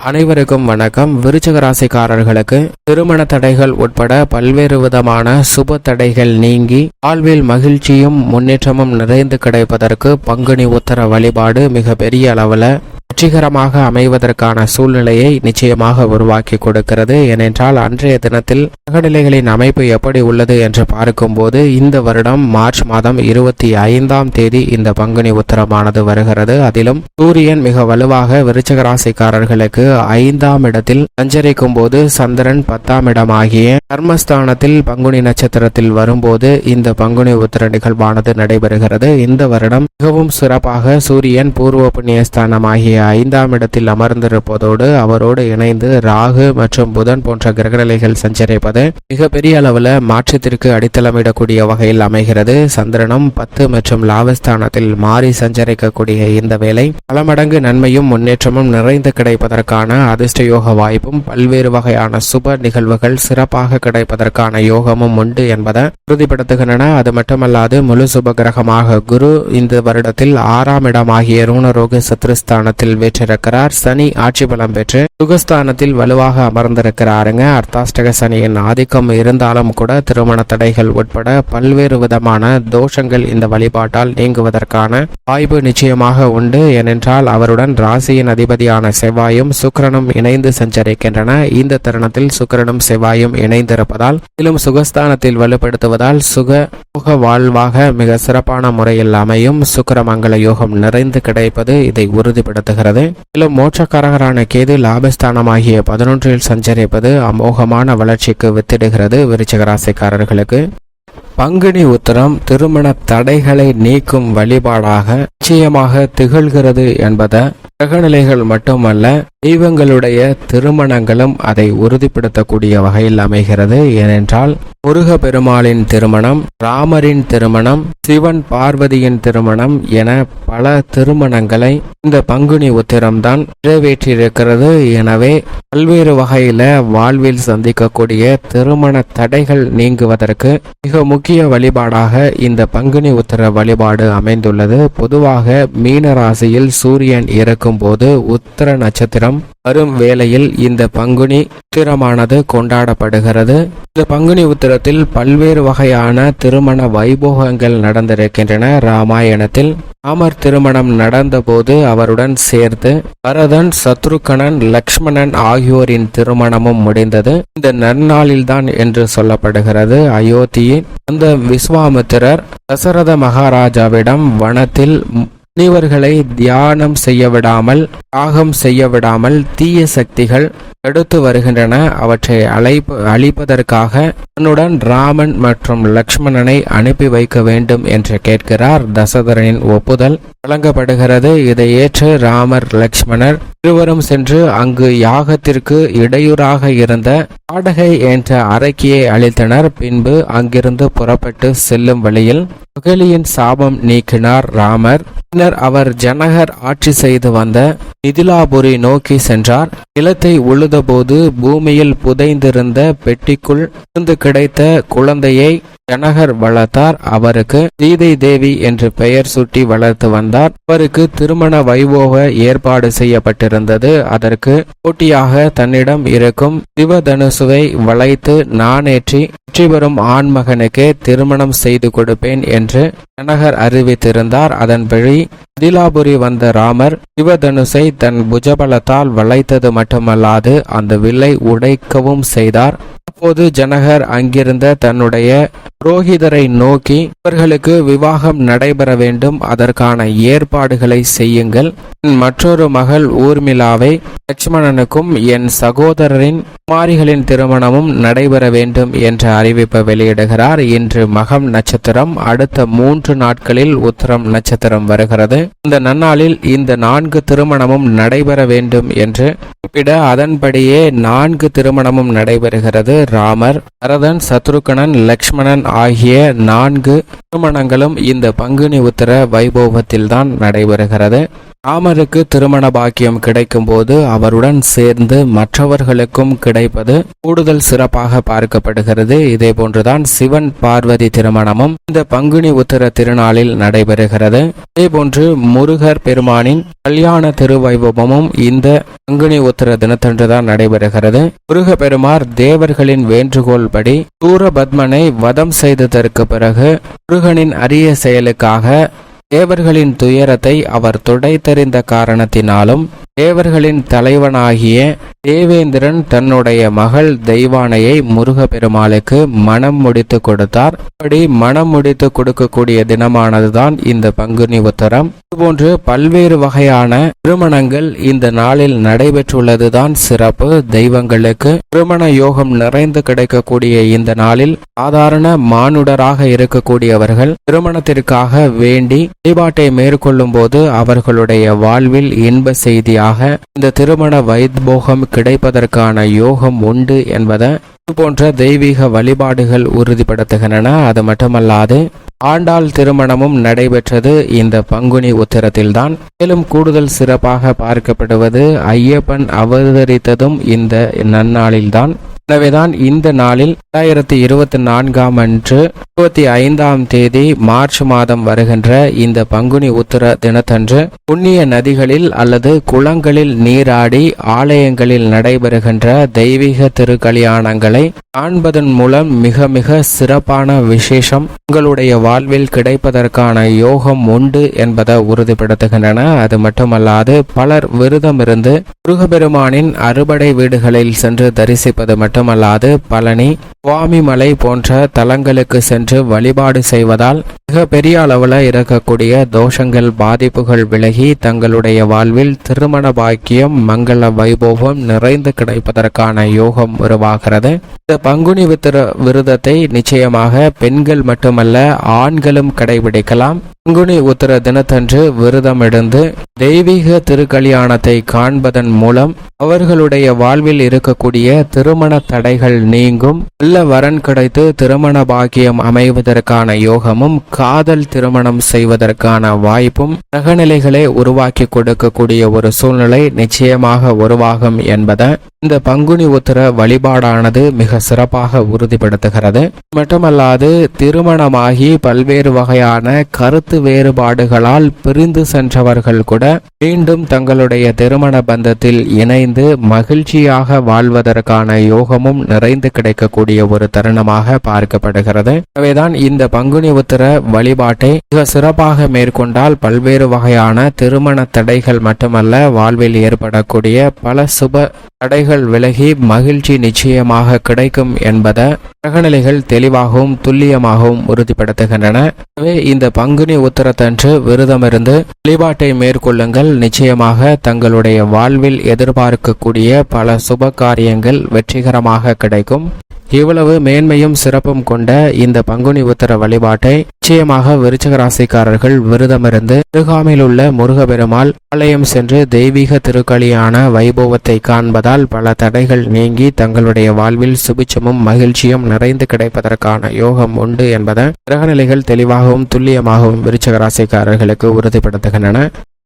அனைவருக்கும் வணக்கம். விருச்சக ராசிக்காரர்களுக்கு திருமண தடைகள் உட்பட பல்வேறு விதமான சுப தடைகள் நீங்கி வாழ்வில் மகிழ்ச்சியும் முன்னேற்றமும் நிறைந்து கிடைப்பதற்கு பங்குனி உத்தர வழிபாடு மிக பெரிய அளவில் வெற்றிகரமாக அமைவதற்கான சூழ்நிலையை நிச்சயமாக உருவாக்கி கொடுக்கிறது. ஏனென்றால் அன்றைய தினத்தில் அகநிலைகளின் அமைப்பு எப்படி உள்ளது என்று பார்க்கும்போது இந்த வருடம் மார்ச் மாதம் இருபத்தி ஐந்தாம் தேதி இந்த பங்குனி உத்தரமானது வருகிறது. அதிலும் சூரியன் மிக வலுவாக விருச்சக ராசிக்காரர்களுக்கு ஐந்தாம் இடத்தில் சஞ்சரிக்கும் போது சந்திரன் பத்தாம் இடமாகிய கர்மஸ்தானத்தில் பங்குனி நட்சத்திரத்தில் வரும்போது இந்த பங்குனி உத்தர நிகழ்வானது நடைபெறுகிறது. இந்த வருடம் மிகவும் சிறப்பாக சூரியன் பூர்வ புண்ணியஸ்தானமாகிய ஐந்தாம் இடத்தில் அமர்ந்திருப்பதோடு அவரோடு இணைந்து ராகு மற்றும் புதன் போன்ற கிரகநிலைகள் சஞ்சரிப்பது மிகப்பெரிய அளவில் மாற்றத்திற்கு அடித்தளமிடக்கூடிய வகையில் அமைகிறது. சந்திரனும் பத்து மற்றும் லாபஸ்தானத்தில் மாறி சஞ்சரிக்கக்கூடிய இந்த வேலை பல மடங்கு நன்மையும் முன்னேற்றமும் நிறைந்து கிடைப்பதற்கான அதிர்ஷ்ட யோக வாய்ப்பும் பல்வேறு வகையான சுப நிகழ்வுகள் சிறப்பாக கிடைப்பதற்கான யோகமும் உண்டு என்பதை உறுதிப்படுத்துகின்றன. அது மட்டுமல்லாது முழு சுப கிரகமாக குரு இந்த வருடத்தில் ஆறாம் இடமாகிய ரூணரோக சத்ருஸ்தானத்தில் வீற்றிருக்கிறார். சனி ஆட்சி பலம் பெற்று சுகஸ்தானத்தில் வலுவாக அமர்ந்திருக்கிறாருங்க. அர்த்தாஷ்டக சனியின் ஆதிக்கம் இருந்தாலும் கூட திருமண தடைகள் உட்பட பல்வேறு விதமான தோஷங்கள் இந்த வழிபாட்டால் நீங்குவதற்கான வாய்ப்பு நிச்சயமாக உண்டு. ஏனென்றால் அவருடன் ராசியின் அதிபதியான செவ்வாயும் சுக்கிரனும் இணைந்து சஞ்சரிக்கின்றன. இந்த தருணத்தில் சுக்கிரனும் செவ்வாயும் இணைந்திருப்பதால் மேலும் சுகஸ்தானத்தில் வலுப்படுத்துவதால் சுக சுக வாழ்வாக மிக சிறப்பான முறையில் அமையும். சுக்கிரமங்கல யோகம் நிறைந்து கிடைப்பது இதை உறுதிப்படுத்துகிறது. மேலும் மோட்சக்காரகரான கேது லாபஸ்தானமாகிய பதினொன்றில் சஞ்சரிப்பது அமோகமான வளர்ச்சிக்கு வித்திடுகிறது விருச்சிக ராசிக்காரர்களுக்கு. பங்குனி உத்தரம் திருமண தடைகளை நீக்கும் வழிபாடாக நிச்சயமாக திகழ்கிறது என்பதை கிரகநிலைகள் மட்டுமல்ல தெய்வங்களுடைய திருமணங்களும் அதை உறுதிப்படுத்தக்கூடிய வகையில் அமைகிறது. ஏனென்றால் முருக பெருமாளின் திருமணம் ராமரின் திருமணம் சிவன் பார்வதியின் திருமணம் என பல திருமணங்களை இந்த பங்குனி உத்திரம்தான் நிறைவேற்றியிருக்கிறது. எனவே பல்வேறு வகையில வாழ்வில் சந்திக்கக்கூடிய திருமண தடைகள் நீங்குவதற்கு மிக முக்கிய வழிபாடாக இந்த பங்குனி உத்திர வழிபாடு அமைந்துள்ளது. பொதுவாக மீன ராசியில் சூரியன் இறக்கும் போது உத்திர நட்சத்திரம் வரும் வேளையில் இந்த பங்குனி உத்திரமானது கொண்டாடப்படுகிறது. இந்த பங்குனி உத்திரத்தில் பல்வேறு வகையான திருமண வைபோகங்கள் நடந்திருக்கின்றன. ராமாயணத்தில் ராமர் திருமணம் நடந்தபோது அவருடன் சேர்த்து பரதன் சத்ருகணன் லக்ஷ்மணன் ஆகியோரின் திருமணமும் முடிந்தது. இந்த நன்னாளில்தான் என்று சொல்லப்படுகிறது. அயோத்தியின் அந்த விஸ்வாமித்திரர் தசரத மகாராஜாவிடம் வனத்தில் முனிவர்களை தியானம் செய்ய விடாமல் யாகம் செய்ய விடாமல் தீய சக்திகள் தடுத்து வருகின்றன. அவற்றை அழைப்பு அழிப்பதற்காக தன்னுடன் ராமன் மற்றும் லக்ஷ்மணனை அனுப்பி வைக்க வேண்டும் என்று கேட்கிறார். தசதரனின் ஒப்புதல் வழங்கப்படுகிறது. இதை ஏற்று ராமர் லக்ஷ்மணர் இருவரும் சென்று அங்கு யாகத்திற்கு இடையூறாக இருந்த பாடகை என்ற அரக்கியை அளித்தனர் பின்பு அங்கிருந்து புறப்பட்டு செல்லும் வழியில் அகலியின் சாபம் நீக்கினார் ராமர். பின்னர் அவர் ஜனகர் ஆட்சி செய்து வந்த மிதிலாபுரி நோக்கி சென்றார். நிலத்தை உழுதபோது பூமியில் புதைந்திருந்த பெட்டிக்குள் இருந்து கிடைத்த குழந்தையை ஜனகர் வளர்த்தார். அவருக்கு சீதை தேவி என்று பெயர் சுட்டி வளர்த்து வந்தார். அவருக்கு திருமண வைபோக ஏற்பாடு செய்யப்பட்டிருந்தது. அதற்கு போட்டியாக தன்னிடம் இருக்கும் சிவதனுசுவை வளைத்து நானேற்றி வெற்றி பெறும் ஆண்மகனுக்கே திருமணம் செய்து கொடுப்பேன் என்று ஜனகர் அறிவித்திருந்தார் அதன்படி அதிலாபுரி வந்த ராமர் சிவதனுசை தன் புஜபலத்தால் வளைத்தது மட்டுமல்லாது அந்த வில்லை உடைக்கவும் செய்தார். அப்போது ஜனகர் அங்கிருந்த தன்னுடைய புரோகிதரை நோக்கி இவர்களுக்கு விவாகம் நடைபெற வேண்டும். அதற்கான ஏற்பாடுகளை செய்யுங்கள். என் மற்றொரு மகள் ஊர்மிளாவை லட்சுமணனுக்கும் என் சகோதரரின் குமாரிகளின் திருமணமும் நடைபெற வேண்டும் என்ற அறிவிப்பை வெளியிடுகிறார். இன்று மகம் நட்சத்திரம் அடுத்த மூன்று நாட்களில் உத்தரம் நட்சத்திரம் வருகிறது. இந்த நன்னாளில் இந்த நான்கு திருமணமும் நடைபெற வேண்டும் என்று குறிப்பிட அதன்படியே நான்கு திருமணமும் நடைபெறுகிறது. ராமர் பரதன் சத்ருகணன் லக்ஷ்மணன் ஆகிய நான்கு திருமணங்களும் இந்த பங்குனி உத்தர வைபோகத்தில்தான் நடைபெறுகிறது. ராமருக்கு திருமண பாக்கியம் கிடைக்கும் போது அவருடன் சேர்ந்து மற்றவர்களுக்கும் கிடைப்பது கூடுதல் சிறப்பாக பார்க்கப்படுகிறது. இதே போன்றுதான் சிவன் பார்வதி திருமணமும் இந்த பங்குனி உத்திர திருநாளில் நடைபெறுகிறது. இதே போன்று முருகர் பெருமானின் கல்யாண திருவைபவமும் இந்த பங்குனி உத்திர தினத்தன்றுதான் நடைபெறுகிறது. முருக பெருமார் தேவர்களின் வேண்டுகோள் படி சூரபத்மனை வதம் செய்ததற்கு பிறகு முருகனின் அரிய செயலுக்காக தேவர்களின் துயரத்தை அவர் துடைத்தறிந்த காரணத்தினாலும் தேவர்களின் தலைவனாகிய தேவேந்திரன் தன்னுடைய மகள் தெய்வானையை முருகப்பெருமாளுக்கு மனம் முடித்து கொடுத்தார். அப்படி மனம் முடித்து கொடுக்கக்கூடிய தினமானதுதான் இந்த பங்குனி உத்தரம். இதுபோன்று பல்வேறு வகையான திருமணங்கள் இந்த நாளில் நடைபெற்றுள்ளதுதான் சிறப்பு. தெய்வங்களுக்கு திருமண யோகம் நிறைந்து கிடைக்கக்கூடிய இந்த நாளில் சாதாரண மானுடராக இருக்கக்கூடியவர்கள் திருமணத்திற்காக வேண்டி வழிபாட்டை மேற்கொள்ளும் போது அவர்களுடைய வாழ்வில் இன்ப செய்தி வழியாக இந்த திருமண வைத்போகம் கிடைப்பதற்கான யோகம் உண்டு என்பதை போன்ற தெய்வீக வழிபாடுகள் உறுதிப்படுத்துகின்றன. அது மட்டுமல்லாது ஆண்டாள் திருமணமும் நடைபெற்றது இந்த பங்குனி உத்திரத்தில்தான். மேலும் கூடுதல் சிறப்பாக பார்க்கப்படுவது ஐயப்பன் அவதரித்ததும் இந்த நன்னாளில்தான். எனவேதான் இந்த நாளில் இரண்டாயிரத்தி இருபத்தி நான்காம் அன்று இருபத்தி ஐந்தாம் தேதி மார்ச் மாதம் வருகின்ற இந்த பங்குனி உத்தர தினத்தன்று புண்ணிய நதிகளில் அல்லது குளங்களில் நீராடி ஆலயங்களில் நடைபெறுகின்ற தெய்வீக திருக்கல்யாணங்களை காண்பதன் மூலம் மிக மிக சிறப்பான விசேஷம் உங்களுடைய வாழ்வில் கிடைப்பதற்கான யோகம் உண்டு என்பதை உறுதிப்படுத்துகின்றன. அது மட்டுமல்லாது பலர் விரதம் இருந்து முருகபெருமானின் அறுபடை வீடுகளில் சென்று தரிசிப்பது மட்டுமல்லாது பழனி சுவாமிமலை போன்ற தலங்களுக்கு சென்று வழிபாடு செய்வதால் மிக பெரிய அளவில் இருக்கக்கூடிய தோஷங்கள் பாதிப்புகள் விலகி தங்களுடைய வாழ்வில் திருமண பாக்கியம் மங்கள வைபோகம் நிறைந்து கிடைப்பதற்கான யோகம் உருவாகிறது. இந்த பங்குனி வித்திர விரதத்தை நிச்சயமாக பெண்கள் மட்டுமல்ல ஆண்களும் கடைபிடிக்கலாம். பங்குனி உத்திர தினத்தன்று விரதம் எடுந்து தெய்வீக திருக்கல்யாணத்தை காண்பதன் மூலம் அவர்களுடைய வாழ்வில் இருக்கக்கூடிய திருமண தடைகள் நீங்கும். நல்ல வரன் கிடைத்து திருமண பாக்கியம் அமைவதற்கான யோகமும் காதல் திருமணம் செய்வதற்கான வாய்ப்பும் கிரகநிலைகளை உருவாக்கி கொடுக்கக்கூடிய ஒரு சூழ்நிலை நிச்சயமாக உருவாகும் என்பதை இந்த பங்குனி உத்திர வழிபாடானது மிக சிறப்பாக உறுதிப்படுத்துகிறது. மட்டுமல்லாது திருமணமாகி பல்வேறு வகையான கருத்து வேறுபாடுகளால் பிரிந்து சென்றவர்கள் கூட மீண்டும் தங்களுடைய திருமண பந்தத்தில் இணைந்து மகிழ்ச்சியாக வாழ்வதற்கான யோகமும் நிறைந்து கிடைக்கக்கூடிய ஒரு தருணமாக பார்க்கப்படுகிறது. எனவேதான் இந்த பங்குனி உத்திர வழிபாட்டை மிக சிறப்பாக மேற்கொண்டால் பல்வேறு வகையான திருமண தடைகள் மட்டுமல்ல வாழ்வில் ஏற்படக்கூடிய பல சுப தடைகள் விலகி மகிழ்ச்சி நிச்சயமாக இருக்கும் என்பதை கிரகநிலைகள் தெளிவாகவும் துல்லியமாகவும் உறுதிப்படுத்துகின்றன. எனவே இந்த பங்குனி உத்தரத்தன்று விரதமிருந்து வழிபாட்டை மேற்கொள்ளுங்கள். நிச்சயமாக தங்களுடைய வாழ்வில் எதிர்பார்க்கக்கூடிய பல சுப காரியங்கள் வெற்றிகரமாக கிடைக்கும். இவ்வளவு மேன்மையும் சிறப்பும் கொண்ட இந்த பங்குனி உத்தர வழிபாட்டை நிச்சயமாக விருச்சக ராசிக்காரர்கள் விரதமிருந்து திருகாமில் உள்ள முருகபெருமாள் ஆலயம் சென்று தெய்வீக திருக்களியான வைபவத்தை காண்பதால் பல தடைகள் நீங்கி தங்களுடைய வாழ்வில் சுபிச்சமும் மகிழ்ச்சியும் நிறைந்து கிடைப்பதற்கான யோகம் உண்டு என்பதை கிரகநிலைகள் தெளிவாகவும் துல்லியமாகவும் விருச்சக ராசிக்காரர்களுக்கு உறுதிப்படுத்துகின்றன.